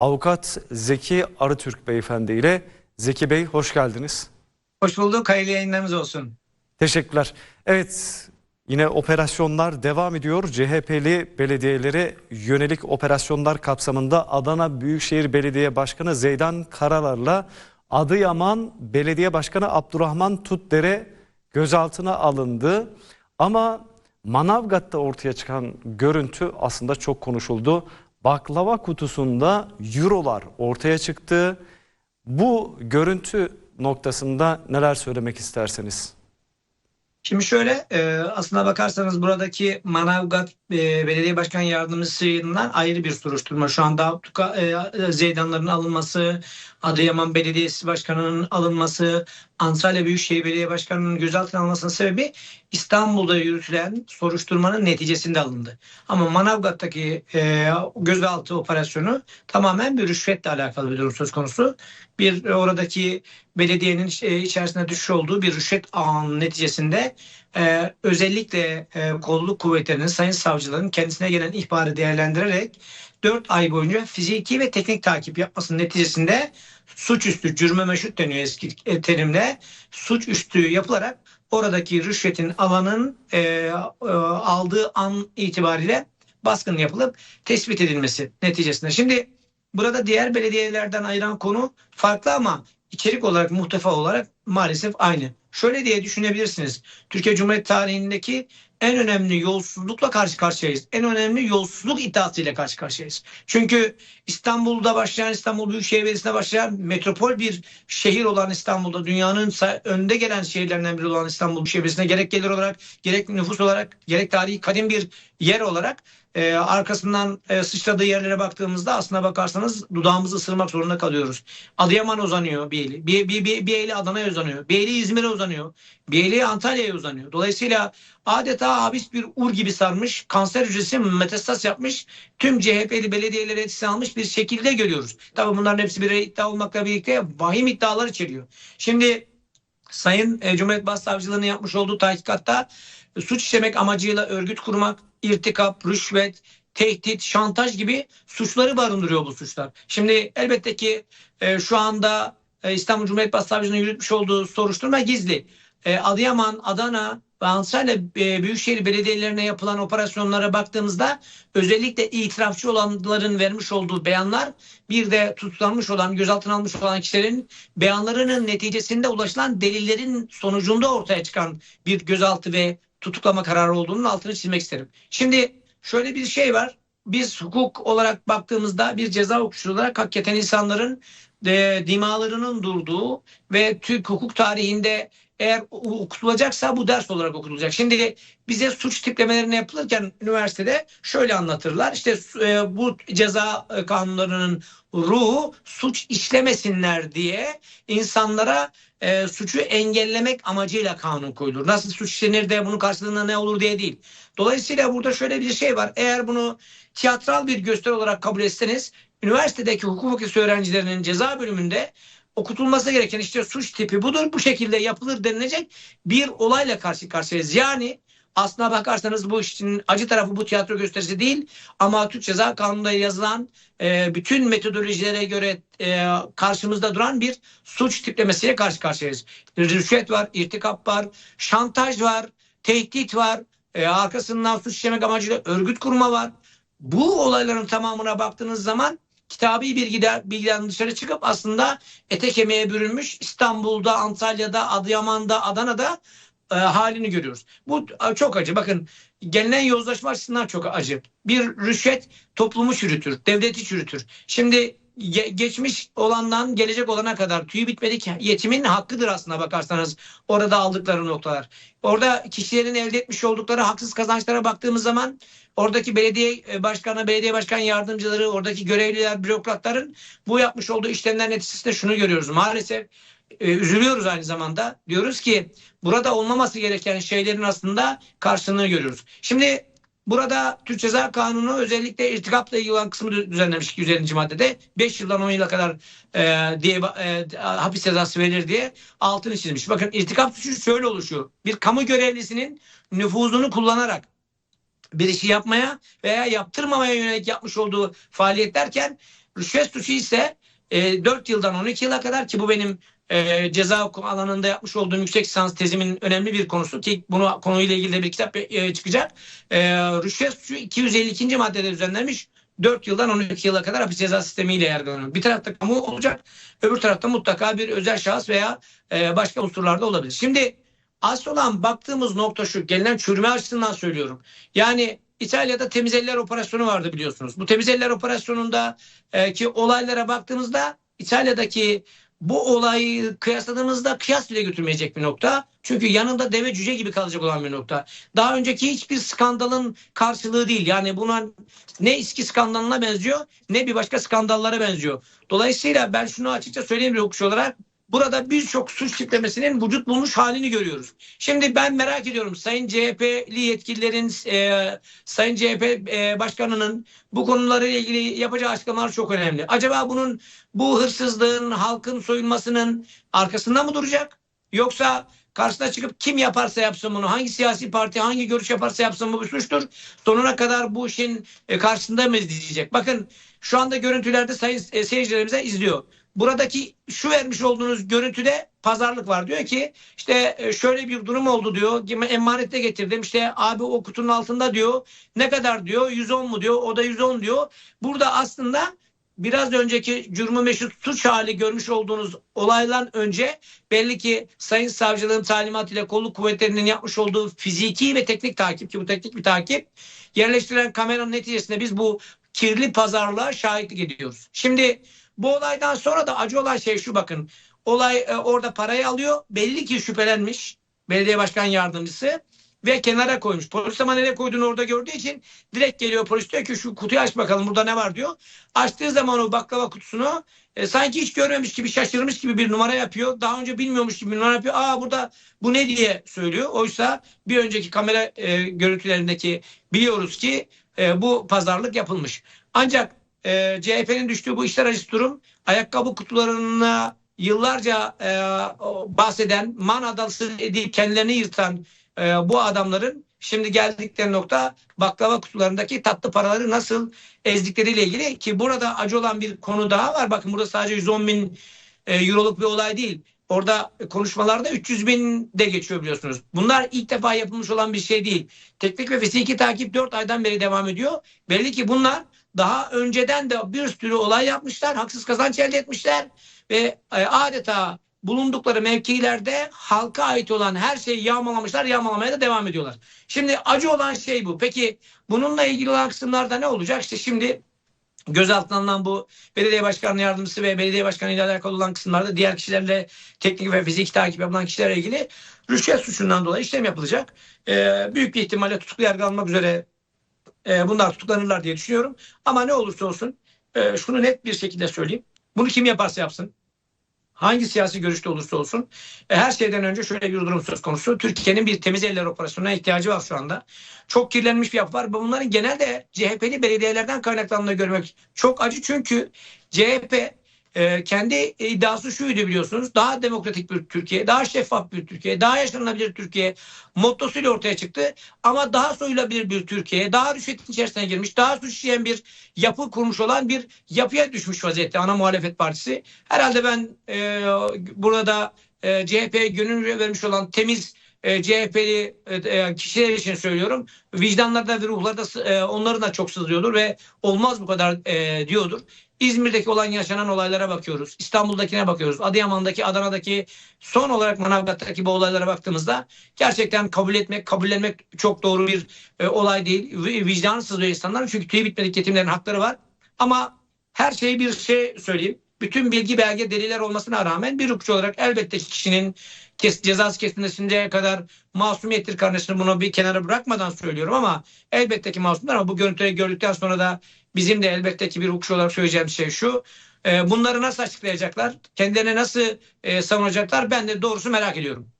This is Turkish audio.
Avukat Zeki Arıtürk Beyefendi ile Zeki Bey hoş geldiniz. Hoş bulduk. Hayırlı yayınlarınız olsun. Teşekkürler. Evet yine operasyonlar devam ediyor. CHP'li belediyelere yönelik operasyonlar kapsamında Adana Büyükşehir Belediye Başkanı Zeydan Karalar'la Adıyaman Belediye Başkanı Abdurrahman Tutdere gözaltına alındı. Ama Manavgat'ta ortaya çıkan görüntü aslında çok konuşuldu. Baklava kutusunda eurolar ortaya çıktı. Bu görüntü noktasında neler söylemek isterseniz? Şimdi şöyle e, aslına bakarsanız buradaki Manavgat e, Belediye Başkan Yardımcısından ayrı bir soruşturma. Şu anda Abdülka- e, Zeydanların alınması, Adıyaman Belediyesi Başkanı'nın alınması, Antalya Büyükşehir Belediye Başkanı'nın gözaltına alınmasının sebebi İstanbul'da yürütülen soruşturmanın neticesinde alındı. Ama Manavgat'taki e, gözaltı operasyonu tamamen bir rüşvetle alakalı bir durum söz konusu. Bir oradaki belediyenin e, içerisinde düşüş olduğu bir rüşvet ağının neticesinde e, özellikle e, kolluk kuvvetlerinin, sayın savcıların kendisine gelen ihbarı değerlendirerek 4 ay boyunca fiziki ve teknik takip yapmasının neticesinde suçüstü, cürme meşrut deniyor eski e, terimle, suçüstü yapılarak oradaki rüşvetin alanın e, e, aldığı an itibariyle baskın yapılıp tespit edilmesi neticesinde. Şimdi burada diğer belediyelerden ayıran konu farklı ama içerik olarak muhtefa olarak maalesef aynı. Şöyle diye düşünebilirsiniz. Türkiye Cumhuriyeti tarihindeki en önemli yolsuzlukla karşı karşıyayız. En önemli yolsuzluk iddiasıyla karşı karşıyayız. Çünkü İstanbul'da başlayan, İstanbul Büyükşehir Belediyesi'nde başlayan metropol bir şehir olan İstanbul'da dünyanın önde gelen şehirlerinden biri olan İstanbul Büyükşehir Belediyesi'nde gerek gelir olarak, gerek nüfus olarak, gerek tarihi kadim bir yer olarak e, arkasından e, sıçradığı yerlere baktığımızda aslına bakarsanız dudağımızı ısırmak zorunda kalıyoruz. Adıyaman uzanıyor bir eli. Bir, bir, bir, bir eli Adana'ya uzanıyor. Bir eli İzmir'e uzanıyor. Bir eli Antalya'ya uzanıyor. Dolayısıyla adeta habis bir ur gibi sarmış, kanser hücresi metastas yapmış, tüm CHP'li belediyeleri etkisine almış bir şekilde görüyoruz. Tabii bunların hepsi bir iddia olmakla birlikte vahim iddialar içeriyor. Şimdi Sayın e, Cumhuriyet Başsavcılığı'nın yapmış olduğu tahkikatta e, suç işlemek amacıyla örgüt kurmak, irtikap, rüşvet, tehdit, şantaj gibi suçları barındırıyor bu suçlar. Şimdi elbette ki e, şu anda e, İstanbul Cumhuriyet Başsavcılığı'nın yürütmüş olduğu soruşturma gizli. Adıyaman, Adana Antalya e, Büyükşehir Belediyelerine yapılan operasyonlara baktığımızda özellikle itirafçı olanların vermiş olduğu beyanlar bir de tutuklanmış olan, gözaltına almış olan kişilerin beyanlarının neticesinde ulaşılan delillerin sonucunda ortaya çıkan bir gözaltı ve tutuklama kararı olduğunun altını çizmek isterim. Şimdi şöyle bir şey var. Biz hukuk olarak baktığımızda bir ceza hukukçusu olarak hakikaten insanların e, dimalarının durduğu ve Türk hukuk tarihinde eğer okutulacaksa bu ders olarak okutulacak. Şimdi bize suç tiplemelerine yapılırken üniversitede şöyle anlatırlar. İşte e, bu ceza e, kanunlarının ruhu suç işlemesinler diye insanlara e, suçu engellemek amacıyla kanun koyulur. Nasıl suç işlenir de bunun karşılığında ne olur diye değil. Dolayısıyla burada şöyle bir şey var. Eğer bunu tiyatral bir gösteri olarak kabul etseniz üniversitedeki hukuk fakültesi öğrencilerinin ceza bölümünde okutulması gereken işte suç tipi budur. Bu şekilde yapılır denilecek bir olayla karşı karşıyayız. Yani aslına bakarsanız bu işin acı tarafı bu tiyatro gösterisi değil ama Türk Ceza Kanunu'nda yazılan e, bütün metodolojilere göre e, karşımızda duran bir suç tiplemesiyle karşı karşıyayız. Rüşvet var, irtikap var, şantaj var, tehdit var, e, arkasından suç işlemek amacıyla örgüt kurma var. Bu olayların tamamına baktığınız zaman kitabi bilgiden, bilgiden dışarı çıkıp aslında ete kemiğe bürünmüş İstanbul'da, Antalya'da, Adıyaman'da, Adana'da e, halini görüyoruz. Bu e, çok acı. Bakın gelinen yozlaşma açısından çok acı. Bir rüşvet toplumu çürütür, devleti çürütür. Şimdi ge- geçmiş olandan gelecek olana kadar tüyü bitmedik yetimin hakkıdır aslına bakarsanız orada aldıkları noktalar. Orada kişilerin elde etmiş oldukları haksız kazançlara baktığımız zaman oradaki belediye e, başkanı, belediye başkan yardımcıları, oradaki görevliler, bürokratların bu yapmış olduğu işlemler neticesinde şunu görüyoruz. Maalesef e, üzülüyoruz aynı zamanda. Diyoruz ki burada olmaması gereken şeylerin aslında karşılığını görüyoruz. Şimdi burada Türk Ceza Kanunu özellikle irtikapla ilgili olan kısmı dü- düzenlemiş 150. maddede 5 yıldan 10 yıla kadar e, diye e, hapis cezası verilir diye altını çizmiş. Bakın irtikap suçu şöyle oluşuyor. Bir kamu görevlisinin nüfuzunu kullanarak bir işi yapmaya veya yaptırmamaya yönelik yapmış olduğu faaliyet derken Rüşvet suçu ise e, 4 yıldan 12 yıla kadar ki bu benim e, ceza hukuku alanında yapmış olduğum yüksek lisans tezimin önemli bir konusu ki bunu konuyla ilgili de bir kitap e, çıkacak. E, rüşvet suçu 252. maddede düzenlenmiş 4 yıldan 12 yıla kadar hapis ceza sistemiyle yargılanıyor. Bir tarafta kamu olacak, öbür tarafta mutlaka bir özel şahıs veya e, başka unsurlarda olabilir. Şimdi asıl olan baktığımız nokta şu, gelinen çürüme açısından söylüyorum. Yani İtalya'da temiz eller operasyonu vardı biliyorsunuz. Bu temiz eller operasyonunda e, ki olaylara baktığımızda İtalya'daki bu olayı kıyasladığımızda kıyas bile götürmeyecek bir nokta. Çünkü yanında deve cüce gibi kalacak olan bir nokta. Daha önceki hiçbir skandalın karşılığı değil. Yani buna ne eski skandalına benziyor ne bir başka skandallara benziyor. Dolayısıyla ben şunu açıkça söyleyeyim bir hukukçu olarak. Burada birçok suç tiplemesinin vücut bulmuş halini görüyoruz. Şimdi ben merak ediyorum Sayın CHP'li yetkililerin, e, Sayın CHP e, Başkanı'nın bu konularla ilgili yapacağı açıklamalar çok önemli. Acaba bunun bu hırsızlığın, halkın soyulmasının arkasında mı duracak? Yoksa karşısına çıkıp kim yaparsa yapsın bunu, hangi siyasi parti hangi görüş yaparsa yapsın bu bir suçtur. Sonuna kadar bu işin e, karşısında mı diyecek? Bakın şu anda görüntülerde sayın e, seyircilerimize izliyor. Buradaki şu vermiş olduğunuz görüntüde pazarlık var. Diyor ki işte e, şöyle bir durum oldu diyor. Emanette getirdim. İşte abi o kutunun altında diyor. Ne kadar diyor? 110 mu diyor? O da 110 diyor. Burada aslında biraz önceki cürmü meşrut suç hali görmüş olduğunuz olaydan önce belli ki Sayın Savcılığın talimatıyla kolluk kuvvetlerinin yapmış olduğu fiziki ve teknik takip ki bu teknik bir takip yerleştirilen kameranın neticesinde biz bu kirli pazarlığa şahitlik ediyoruz. Şimdi bu olaydan sonra da acı olan şey şu bakın. Olay e, orada parayı alıyor. Belli ki şüphelenmiş belediye başkan yardımcısı ve kenara koymuş. Polis ama nereye koyduğunu orada gördüğü için direkt geliyor polis diyor ki şu kutuyu aç bakalım burada ne var diyor. Açtığı zaman o baklava kutusunu e, sanki hiç görmemiş gibi şaşırmış gibi bir numara yapıyor. Daha önce bilmiyormuş gibi bir numara yapıyor. Aa burada bu ne diye söylüyor. Oysa bir önceki kamera e, görüntülerindeki biliyoruz ki e, bu pazarlık yapılmış. Ancak e, CHP'nin düştüğü bu işler acısı durum ayakkabı kutularına yıllarca e, bahseden man adası deyip kendilerini yırtan e, bu adamların şimdi geldikleri nokta baklava kutularındaki tatlı paraları nasıl ezdikleriyle ilgili ki burada acı olan bir konu daha var. Bakın burada sadece 110 bin e, euroluk bir olay değil. Orada konuşmalarda 300 bin de geçiyor biliyorsunuz. Bunlar ilk defa yapılmış olan bir şey değil. Teknik ve fiziki takip 4 aydan beri devam ediyor. Belli ki bunlar daha önceden de bir sürü olay yapmışlar, haksız kazanç elde etmişler ve e, adeta bulundukları mevkilerde halka ait olan her şeyi yağmalamışlar, yağmalamaya da devam ediyorlar. Şimdi acı olan şey bu. Peki bununla ilgili olan kısımlarda ne olacak? İşte şimdi gözaltına alınan bu belediye başkanı yardımcısı ve belediye başkanı ile alakalı olan kısımlarda diğer kişilerle teknik ve fiziki takip yapılan kişilerle ilgili rüşvet suçundan dolayı işlem yapılacak. Ee, büyük bir ihtimalle tutuklu yargılanmak üzere e, bunlar tutuklanırlar diye düşünüyorum. Ama ne olursa olsun e, şunu net bir şekilde söyleyeyim. Bunu kim yaparsa yapsın. Hangi siyasi görüşte olursa olsun. E, her şeyden önce şöyle bir durum söz konusu. Türkiye'nin bir temiz eller operasyonuna ihtiyacı var şu anda. Çok kirlenmiş bir yapı var. Bunların genelde CHP'li belediyelerden kaynaklandığını görmek çok acı. Çünkü CHP e, kendi iddiası şuydu biliyorsunuz. Daha demokratik bir Türkiye, daha şeffaf bir Türkiye, daha yaşanabilir Türkiye mottosuyla ortaya çıktı. Ama daha soyulabilir bir Türkiye, daha rüşvetin içerisine girmiş, daha suç bir yapı kurmuş olan bir yapıya düşmüş vaziyette ana muhalefet partisi. Herhalde ben e, burada e, CHP'ye gönül vermiş olan temiz e, CHP'li e, kişiler için söylüyorum. Vicdanlarda ve ruhlarda e, onların da çok sızlıyordur ve olmaz bu kadar e, diyordur. İzmir'deki olan yaşanan olaylara bakıyoruz. İstanbul'dakine bakıyoruz. Adıyaman'daki, Adana'daki son olarak Manavgat'taki bu olaylara baktığımızda gerçekten kabul etmek, kabullenmek çok doğru bir e, olay değil. Vicdansız ve insanların çünkü tüy bitmedik yetimlerin hakları var. Ama her şeyi bir şey söyleyeyim. Bütün bilgi, belge, deliller olmasına rağmen bir hukukçu olarak elbette kişinin kes, cezası kesilmesine kadar masumiyettir kardeşim bunu bir kenara bırakmadan söylüyorum ama elbette ki masumlar ama bu görüntüleri gördükten sonra da bizim de elbette ki bir hukukçu olarak söyleyeceğim şey şu. E, bunları nasıl açıklayacaklar? Kendilerine nasıl e, savunacaklar? Ben de doğrusu merak ediyorum.